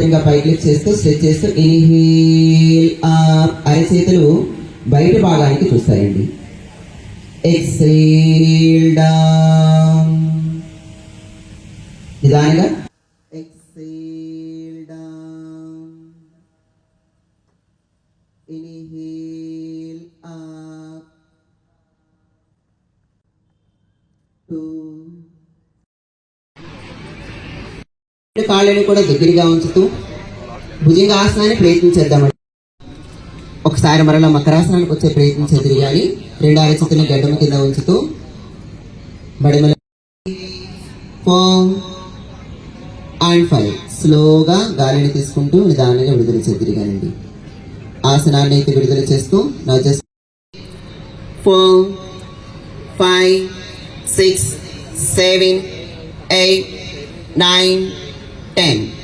సమాంతరంగా పైకి లిఫ్ట్ చేస్తూ స్ట్రెచ్ చేస్తూ ఇన్హీల్ అప్ అరచేతులు బయట భాగానికి చూస్తాయండి. ఎక్సేల్ డౌన్ నిదానంగా exhale down inhale up two. కాళ్ళని కూడా దగ్గరగా ఉంచుతూ భుజంగ ఆసనాన్ని ప్రయత్నించేద్దామండి ఒకసారి మరలా మకరాసనానికి వచ్చే ప్రయత్నించేది కానీ రెండు అరచేతులను గడ్డము కింద ఉంచుతూ బడిమల ఫోర్ అండ్ ఫైవ్ స్లోగా గాలిని తీసుకుంటూ నిదానంగా విడుదల చేద్దరిగానండి. ఆసనాన్ని అయితే విడుదల చేస్తూ నా just four five six seven eight nine 10.